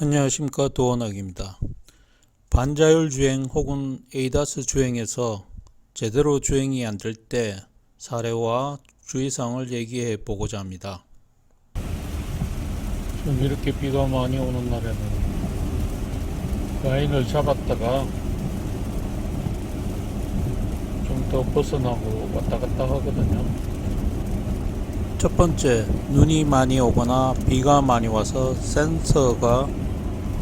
안녕하십니까 도원학입니다. 반자율 주행 혹은 에이다스 주행에서 제대로 주행이 안 될 때 사례와 주의사항을 얘기해 보고자 합니다. 좀 이렇게 비가 많이 오는 날에는 라인을 잡았다가 좀 더 벗어나고 왔다 갔다 하거든요. 첫 번째, 눈이 많이 오거나 비가 많이 와서 센서가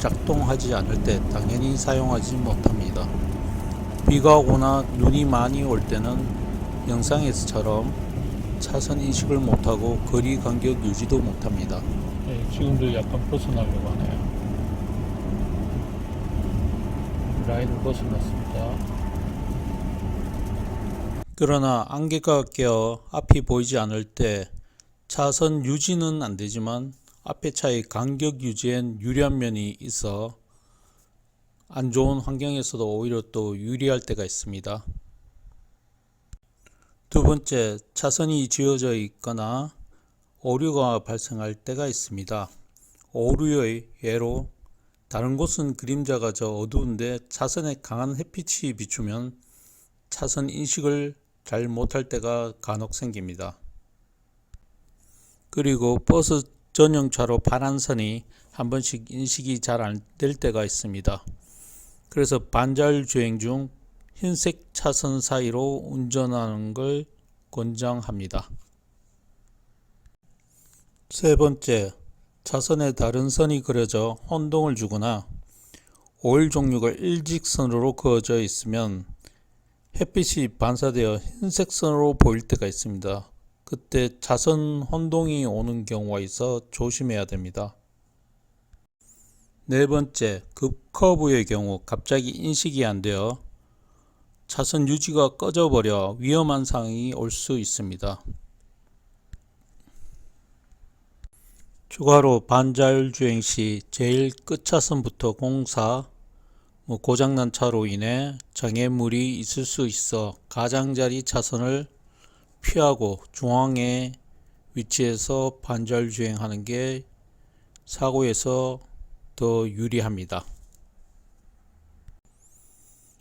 작동하지 않을 때 당연히 사용하지 못합니다. 비가 오거나 눈이 많이 올 때는 영상에서처럼 차선 인식을 못하고 거리 간격 유지도 못합니다. 네, 지금도 약간 벗어나려고 하네요. 라인을 벗어났습니다. 그러나 안개가 껴 앞이 보이지 않을 때 차선 유지는 안 되지만 앞에 차의 간격 유지엔 유리한 면이 있어 안 좋은 환경에서도 오히려 또 유리할 때가 있습니다. 두 번째, 차선이 지어져 있거나 오류가 발생할 때가 있습니다. 오류의 예로 다른 곳은 그림자가 저 어두운데 차선에 강한 햇빛이 비추면 차선 인식을 잘 못할 때가 간혹 생깁니다. 그리고 버스 전용차로 파란 선이 한 번씩 인식이 잘 안 될 때가 있습니다. 그래서 반자율 주행 중 흰색 차선 사이로 운전하는 걸 권장합니다. 세 번째, 차선에 다른 선이 그려져 혼동을 주거나 오일 종류가 일직선으로 그어져 있으면 햇빛이 반사되어 흰색 선으로 보일 때가 있습니다. 그때 차선 혼동이 오는 경우가 있어 조심해야 됩니다. 네 번째, 급커브의 경우 갑자기 인식이 안 되어 차선 유지가 꺼져버려 위험한 상황이 올 수 있습니다. 추가로 반자율 주행 시 제일 끝차선부터 공사, 뭐 고장난 차로 인해 장애물이 있을 수 있어 가장자리 차선을 피하고 중앙에 위치해서 반자율 주행하는 게 사고에서 더 유리합니다.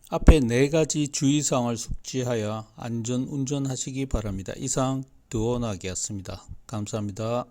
앞에 네 가지 주의사항을 숙지하여 안전 운전하시기 바랍니다. 이상 드원학이었습니다. 감사합니다.